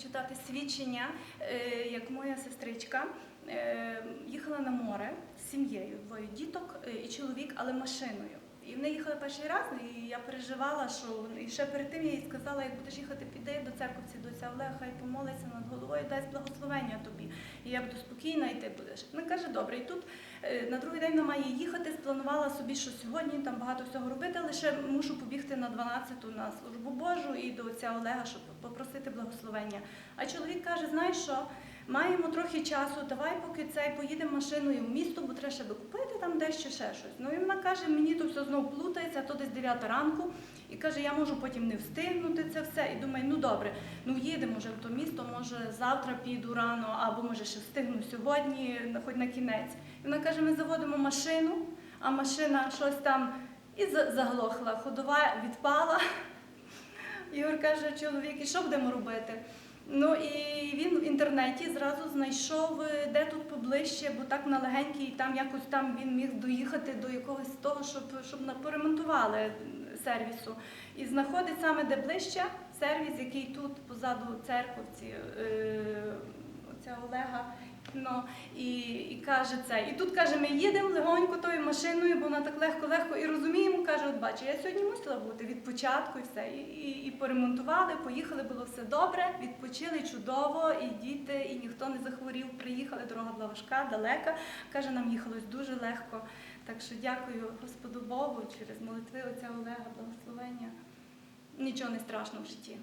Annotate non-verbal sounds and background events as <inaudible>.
хочу дати свідчення, е, як моя сестричка е, їхала на море з сім'єю, двоє діток е, і чоловік, але машиною. І вони їхали перший раз, і я переживала, що і ще перед тим я їй сказала, як будеш їхати, піди до церковці, до ця Олега, хай помолиться над головою, дасть благословення тобі. І я буду спокійна, і ти будеш. Вона каже, добре, і тут е, на другий день вона має їхати, спланувала собі, що сьогодні там багато всього робити, лише мушу побігти на 12-ту на службу Божу і до отця Олега, щоб попросити благословення. А чоловік каже, знаєш що? Маємо трохи часу, давай поки цей поїдемо машиною в місто, бо треба ще докупити там дещо ще щось. Ну і вона каже, мені то все знову плутається, то десь 9 ранку. І каже, я можу потім не встигнути це все. І думаю, ну добре, ну їдемо вже в то місто, може завтра піду рано, або може ще встигну сьогодні, хоч на кінець. І вона каже, ми заводимо машину, а машина щось там і заглохла, ходова відпала. <laughs> Ігор каже, чоловік, і що будемо робити? Ну і він інтернеті зразу знайшов, е, де тут поближче, бо так на легенький, там якось там він міг доїхати до якогось того, щоб, щоб поремонтували сервісу. І знаходить саме де ближче сервіс, який тут позаду церковці, е, оця Олега. Ну, і, і каже це. І тут каже, ми їдемо легонько тою машиною, бо вона так легко-легко і розуміємо, каже, бачу, я сьогодні мусила бути від початку і все. І, і, і поремонтували, поїхали, було все добре, відпочили чудово, і діти, і ніхто не захворів. Приїхали, дорога була важка, далека. Каже, нам їхалось дуже легко. Так що дякую Господу Богу через молитви отця Олега, благословення. Нічого не страшно в житті.